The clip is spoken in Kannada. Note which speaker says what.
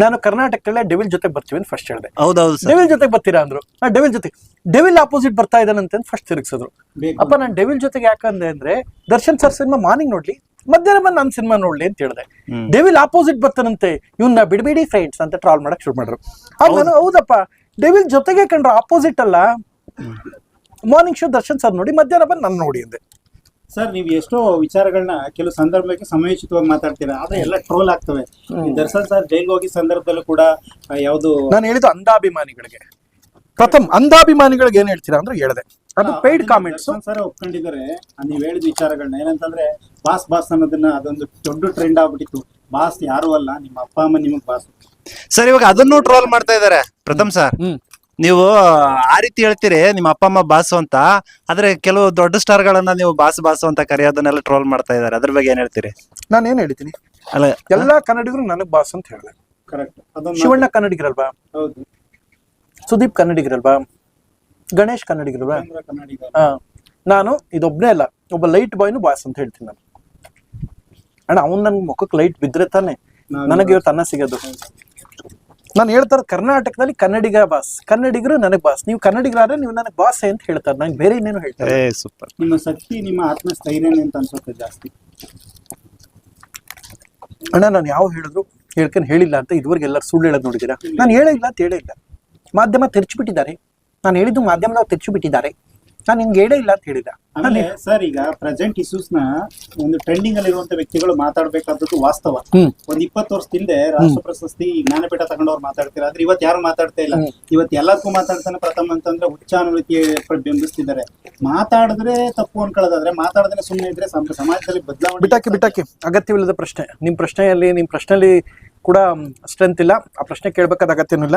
Speaker 1: ನಾನು ಕರ್ನಾಟಕದಲ್ಲೇ ಡೆವಿಲ್ ಜೊತೆ ಬರ್ತೀವಿ ಅಂತ ಫಸ್ಟ್ ಹೇಳಿದೆ.
Speaker 2: ಹೌದೌದು
Speaker 1: ಡೆವಿಲ್ ಜೊತೆ ಬರ್ತೀರಾ ಅಂದ್ರು. ನಾ ಡೆವಿಲ್ ಜೊತೆ ಡೆವಿಲ್ ಆಪೋಸಿಟ್ ಬರ್ತಾ ಇದ್ದಾನಂತೆ ಅಂತ ಫಸ್ಟ್ ತಿರುಗಿಸಿದ್ರು. ಅಪ್ಪ ನಾನು ಡೆವಿಲ್ ಜೊತೆಗೆ ಯಾಕಂದೆ ಅಂದ್ರೆ ದರ್ಶನ್ ಸರ್ ಸಿನಿಮಾ ಮಾರ್ನಿಂಗ್ ನೋಡ್ಲಿ ಮಧ್ಯಾಹ್ನ ಬಂದು ನನ್ನ ಸಿನಿಮಾ ನೋಡ್ಲಿ ಅಂತ ಹೇಳಿದೆ. ಡೆವಿಲ್ ಆಪೋಸಿಟ್ ಬರ್ತಾನಂತೆ ಇವನ್ನ ಬಿಡಬೇಡಿ ಫ್ರೆಂಡ್ಸ್ ಅಂತ ಟ್ರಾಲ್ ಮಾಡಕ್ ಶುರು ಮಾಡ್ರು. ಆಗ ನಾನು ಹೌದಪ್ಪ ಡೆವಿಲ್ ಜೊತೆಗೆ ಕಂಡ್ರ ಆಪೋಸಿಟ್ ಅಲ್ಲ. ಮಾರ್ನಿಂಗ್ ಶೋ ದರ್ಶನ್ ಸರ್ ನೋಡಿ ಮಧ್ಯಾಹ್ನ ಬಂದು ನಾನು ನೋಡಿ ಅಂದೆ.
Speaker 3: ಸರ್ ನೀವು ಎಷ್ಟೋ ವಿಚಾರಗಳನ್ನ ಕೆಲವು ಸಂದರ್ಭಕ್ಕೆ ಸಮಯೋಚಿತವಾಗಿ ಮಾತಾಡ್ತೀರಾ ಆದ್ರೆ ಎಲ್ಲ ಟ್ರೋಲ್ ಆಗ್ತವೆ. ದರ್ಶನ್ ಸರ್ ಜೈಲ್ಗೆ ಹೋಗಿ ಸಂದರ್ಭದಲ್ಲೂ ಕೂಡ ಯಾವುದು
Speaker 1: ನಾನು ಹೇಳಿದ್ದು ಅಂಧಾಭಿಮಾನಿಗಳಿಗೆ. ಪ್ರಥಮ ಅಂಧಾಭಿಮಾನಿಗಳಿಗೆ ಏನ್ ಹೇಳ್ತೀರಾ ಅಂದ್ರೆ ಹೇಳಿದೆ. ಅದು ಪೇಯ್ಡ್ ಕಾಮೆಂಟ್ಸ್
Speaker 3: ಸರ್ ಒಪ್ಕೊಂಡಿದ್ದಾರೆ. ನೀವ್ ಹೇಳಿದ ವಿಚಾರಗಳನ್ನ ಏನಂತಂದ್ರೆ ಬಾಸ್ ಬಾಸ್ ಅನ್ನೋದನ್ನ ಅದೊಂದು ದೊಡ್ಡ ಟ್ರೆಂಡ್ ಆಗ್ಬಿಟ್ಟಿತ್ತು. ಬಾಸ್ ಯಾರು ಅಲ್ಲ ನಿಮ್ಮ ಅಪ್ಪ ಅಮ್ಮ ನಿಮಗ್ ಬಾಸ್.
Speaker 2: ಸರ್ ಇವಾಗ ಅದನ್ನು ಟ್ರೋಲ್ ಮಾಡ್ತಾ ಇದಾರೆ ಪ್ರಥಮ್ ಸರ್.
Speaker 1: ಹ್ಮ್.
Speaker 2: ನೀವು ಆ ರೀತಿ ಹೇಳ್ತೀರಿ ನಿಮ್ಮ ಅಪ್ಪ ಅಮ್ಮ ಬಾಸು ಅಂತ ಆದ್ರೆ ಕೆಲವು ದೊಡ್ಡ ಸ್ಟಾರ್ ಗಳನ್ನ ನೀವು ಬಾಸು ಬಾಸು ಅಂತ ಕರೆಯೋದನ್ನೆಲ್ಲ ಟ್ರೋಲ್ ಮಾಡ್ತಾ ಇದಾರೆ. ಅದ್ರ ಬಗ್ಗೆ ಏನ್ ಹೇಳ್ತೀರಿ?
Speaker 1: ನಾನು ಏನ್ ಹೇಳ್ತೀನಿ?
Speaker 2: ಅಲ್ಲ
Speaker 1: ಎಲ್ಲಾ ಕನ್ನಡಿಗರು ನನಗ್ ಬಾಸ್ ಅಂತ ಹೇಳಿದೆ. ಶಿವಣ್ಣ ಕನ್ನಡಿಗರಲ್ವಾ?
Speaker 3: ಹೌದು.
Speaker 1: ಸುದೀಪ್ ಕನ್ನಡಿಗರಲ್ವಾ? ಗಣೇಶ್ ಕನ್ನಡಿಗರಲ್ವಾ? ಹಾ. ನಾನು ಇದೊಬ್ನೇ ಅಲ್ಲ ಒಬ್ಬ ಲೈಟ್ ಬಾಯ್ನು ಬಾಸ್ ಅಂತ ಹೇಳ್ತೀನಿ ನಾನು. ಅಣ್ಣ ಅವ್ನು ನನ್ ಮುಖಕ್ಕೆ ಲೈಟ್ ಬಿದ್ರೆ ತಾನೆ?
Speaker 3: ನಾನು-
Speaker 1: ನನಗೆ ಇವತ್ತು ಅನ್ನ ಸಿಗೋದು. ನಾನು ಹೇಳ್ತಾರೆ ಕರ್ನಾಟಕದಲ್ಲಿ ಕನ್ನಡಿಗ ಬಾಸ್. ಕನ್ನಡಿಗರು ನನಗೆ ಬಾಸ್. ನೀವು ಕನ್ನಡಿಗರಾದ್ರೆ ನೀವು ನನಗೆ ಬಾಸ್ ಅಂತ ಹೇಳ್ತಾರೆ. ನಂಗೆ ಬೇರೆ ಇನ್ನೇನು ಹೇಳ್ತಾರೆ
Speaker 2: ಏ ಸೂಪರ್
Speaker 3: ನಿಮ್ಮ ಶಕ್ತಿ ನಿಮ್ಮ ಆತ್ಮಸ್ಥೈರ್ಯನೇ ಅಂತ ಅನ್ಸುತ್ತೆ ಜಾಸ್ತಿ.
Speaker 1: ಅಣ್ಣ ನಾನು ಯಾವ ಹೇಳಿದ್ರು ಹೇಳ್ಕೊಂಡು ಹೇಳಿಲ್ಲ ಅಂತ ಇದುವರೆಗೆ ಎಲ್ಲರೂ ಸುಳ್ಳು ಹೇಳೋದು ನೋಡಿದ್ದೀರಾ? ನಾನು ಹೇಳಿಲ್ಲ ಅಂತ ಹೇಳಿಲ್ಲ ಇಲ್ಲ. ಮಾಧ್ಯಮ ತೆರಚಿಬಿಟ್ಟಿದ್ದಾರೆ. ನಾನು ಹೇಳಿದ್ದು ಮಾಧ್ಯಮದವ್ರು ತೆರಚಿಬಿಟ್ಟಿದ್ದಾರೆ. ನಾನು ನಿಮ್ಗೆ ಹೇಳೇ ಇಲ್ಲ ಅಂತ ಹೇಳಿದ
Speaker 3: ಆಮೇಲೆ ಸರ್ ಈಗ ಪ್ರೆಸೆಂಟ್ ಇಶ್ಯೂಸ್ನ ಒಂದು ಟ್ರೆಂಡಿಂಗ್ ಅಲ್ಲಿ ಇರುವಂತ ವ್ಯಕ್ತಿಗಳು ಮಾತಾಡ್ಬೇಕಾದದ್ದು ವಾಸ್ತವ.
Speaker 1: ಹ್ಮ್.
Speaker 3: ಒಂದ್ ಇಪ್ಪತ್ತು ವರ್ಷ ಹಿಂದೆ ರಾಷ್ಟ್ರ ಪ್ರಶಸ್ತಿ ಜ್ಞಾನಪೀಠ ತಗೊಂಡವ್ರು ಮಾತಾಡ್ತೀರಾ? ಆದ್ರೆ ಇವತ್ತು ಯಾರು ಮಾತಾಡ್ತಾ ಇಲ್ಲ.
Speaker 1: ಇವತ್
Speaker 3: ಇವತ್ತು ಎಲ್ಲದಕ್ಕೂ ಮಾತಾಡ್ತಾನೆ ಪ್ರಥಮ ಅಂತಂದ್ರೆ ಹುಚ್ಚ ಬೆಂಬಲಿಸ್ತಿದ್ದಾರೆ ಬಿಂಬಿಸ್ತಿದ್ದಾರೆ. ಮಾತಾಡಿದ್ರೆ ತಪ್ಪು ಅನ್ಕೊಳ್ಳೋದಾದ್ರೆ ಮಾತಾಡದ್ರೆ ಸುಮ್ಮನೆ ಇದ್ರೆ ಸಮ- ಸಮಾಜದಲ್ಲಿ ಬದಲಾವಣೆ
Speaker 1: ಬಿಟ್ಟಾಕಿ ಬಿಟ್ಟಾಕಿ. ಅಗತ್ಯವಿಲ್ಲದ ಪ್ರಶ್ನೆ. ನಿಮ್ಮ ಪ್ರಶ್ನೆಯಲ್ಲಿ ನಿಮ್ಮ ಪ್ರಶ್ನೆಯಲ್ಲಿ ಕೂಡ ಸ್ಟ್ರೆಂತ್ ಇಲ್ಲ. ಆ ಪ್ರಶ್ನೆ ಕೇಳಬೇಕಾದ ಅಗತ್ಯನೂ ಇಲ್ಲ.